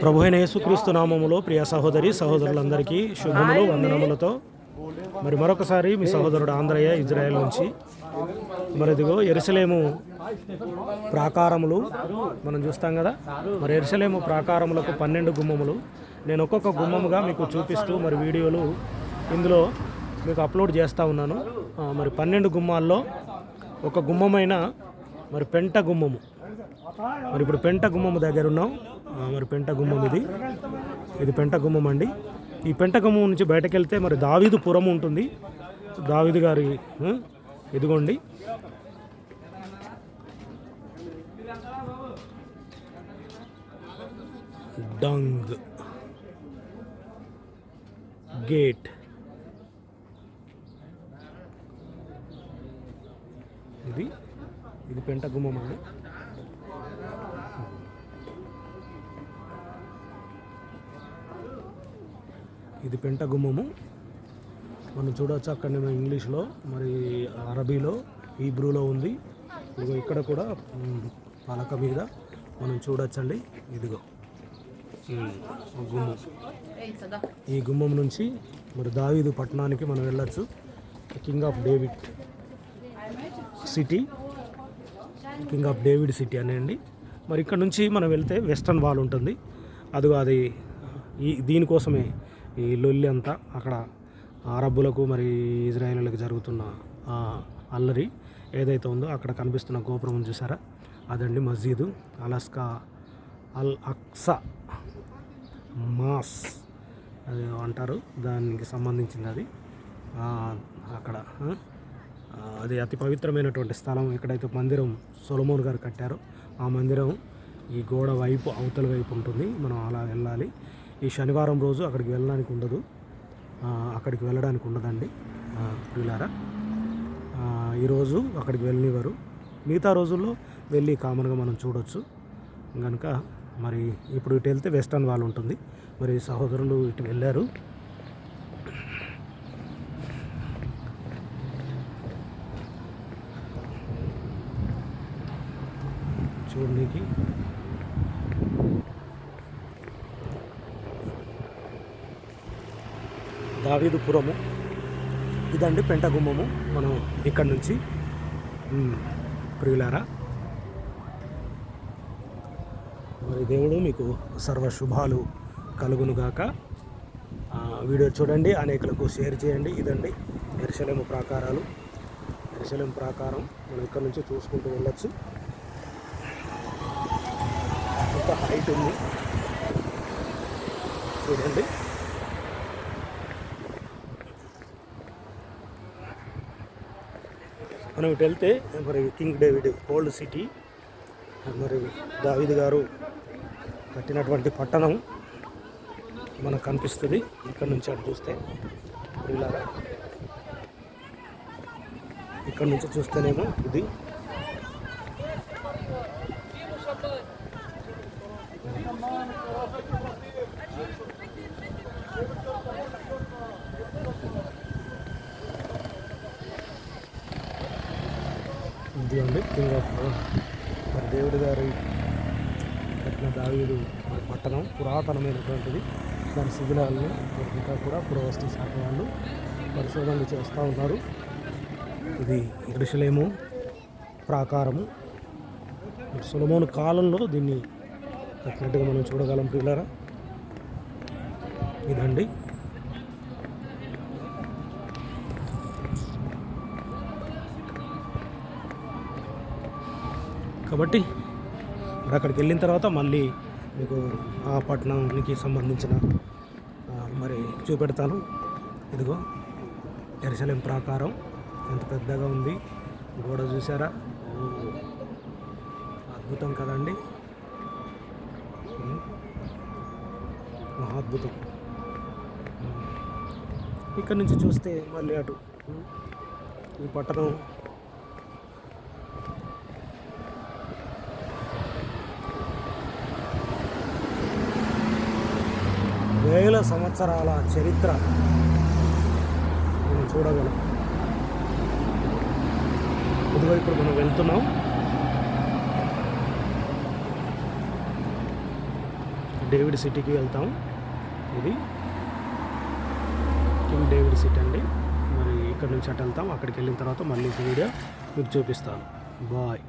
ప్రభు అయిన యేసుక్రీస్తు నామములో ప్రియ సహోదరి సహోదరులందరికీ శుభములు వందనములతో. మరి మరొకసారి మీ సహోదరుడు ఆంధ్రయ్య ఇజ్రాయెల్ నుంచి మరి ఇదిగో ఎరుసలేము ప్రాకారములు మనం చూస్తాం కదా. మరి ఎరుసలేము ప్రాకారములకు పన్నెండు గుమ్మములు. నేను ఒక్కొక్క గుమ్మముగా మీకు చూపిస్తూ మరి వీడియోలు ఇందులో మీకు అప్లోడ్ చేస్తూ ఉన్నాను. మరి పన్నెండు గుమ్మాల్లో ఒక గుమ్మమైన మరి పెంట గుమ్మము. మరి ఇప్పుడు పెంట గుమ్మము దగ్గర ఉన్నాం మరి పెంట గుమ్మం ఇది. ఇది పెంట గుమ్మం అండి. ఈ పెంట గుమ్మం నుంచి బయటకు వెళ్తే మరి దావీదు పురం ఉంటుంది. దావీదు గారి ఇదిగోండి. డంగ్. గేట్. ఇది ఇది పెంట గుమ్మం అండి. ఇది పెంట గుమ్మము మనం చూడవచ్చు అక్కడ నేను ఇంగ్లీష్లో మరి అరబీలో హీబ్రూలో ఉంది. ఇదిగో ఇక్కడ కూడా పలక మీద మనం చూడొచ్చండి. ఇదిగో గుమ్మం. ఈ గుమ్మం నుంచి మరి దావీదు పట్టణానికి మనం వెళ్ళొచ్చు. King of David city king of David city అనేయండి మరి ఇక్కడ నుంచి మనం వెళ్తే వెస్ట్రన్ వాల్ ఉంటుంది. అదిగో అది ఈ దీనికోసమే ఈ లొల్లి అంతా అక్కడ అరబ్బులకు మరి ఇజ్రాయేళ్ళకి జరుగుతున్న అల్లరి ఏదైతే ఉందో అక్కడ కనిపిస్తున్న గోపురం చూసారా? అదండి మస్జీదు అలస్కా అల్ అక్సా మాస్ అది అంటారు. దానికి సంబంధించింది అది. అక్కడ అది అతి పవిత్రమైనటువంటి స్థలం. ఎక్కడైతే మందిరం సొలమోన్ గారు కట్టారో ఆ మందిరం ఈ గోడ వైపు అవతల వైపు ఉంటుంది. మనం అలా వెళ్ళాలి. ఈ శనివారం రోజు అక్కడికి వెళ్ళడానికి ఉండదు. అక్కడికి వెళ్ళడానికి ఉండదండి. ప్రియులారా ఈరోజు అక్కడికి వెళ్ళనివ్వరు. మిగతా రోజుల్లో వెళ్ళి కామన్గా మనం చూడొచ్చు. కనుక మరి ఇప్పుడు ఇటు వెళ్తే వెస్టర్న్ వాల్ ఉంటుంది. మరి సహోదరులు ఇటు వెళ్ళారు. చూడడానికి దావీదుపురము ఇదండి పెంటగుమ్మము. మనం ఇక్కడ నుంచి ప్రియులారా మరి దేవుడు మీకు సర్వ శుభాలు కలుగునుగాక. వీడియో చూడండి అనేకులకు షేర్ చేయండి. ఇదండి ఎరుసలేము ప్రాకారాలు. ఎరుసలేము ప్రాకారం మనం ఇక్కడ నుంచి చూసుకుంటూ వెళ్ళొచ్చు. ఎంత హైట్ ఉంది? చూడండి. మనం ఇటు వెళ్తే మరి కింగ్ డేవిడ్ ఓల్డ్ సిటీ మరి దావిద్ గారు కట్టినటువంటి పట్టణం మనకు కనిపిస్తుంది. ఇక్కడ నుంచి అటు చూస్తే ఇలాగా. ఇక్కడ నుంచి చూస్తేనేమో ఇది ఇది కింగ్ ఆఫ్ మరి దేవుడి గారి కట్టిన దావీదు మరి పట్టణం పురాతనమైనటువంటిది. దాని శిథిలాలను మరి ఇంకా కూడా పురవస్తు శాఖ వాళ్ళు పరిశోధనలు చేస్తూ ఉన్నారు. ఇది ఎరుసలేము ప్రాకారము. సులమోను కాలంలో దీన్ని కట్టినట్టుగా మనం చూడగలం పిల్లరా ఇదండి కాబట్టి మరి అక్కడికి వెళ్ళిన తర్వాత మళ్ళీ మీకు ఆ పట్టణానికి సంబంధించిన మరి చూపెడతాను. ఇదిగో ఎరసలేం ప్రాకారం. ఎంత పెద్దగా ఉంది. గోడ చూసారా? అద్భుతం కదండి. మహాద్భుతం. ఇక్కడ నుంచి చూస్తే మళ్ళీ అటు ఈ పట్టణం వేల సంవత్సరాల చరిత్ర మనం చూడగలం. ఇదిగో ఇప్పుడు మనం వెళ్తున్నాం. డేవిడ్ సిటీకి వెళ్తాం. ఇది కింగ్ డేవిడ్ సిటీ అండి. మరి ఇక్కడ నుంచి అటు వెళ్తాం. అక్కడికి వెళ్ళిన తర్వాత మళ్ళీ వీడియో మీకు చూపిస్తాను. బాయ్.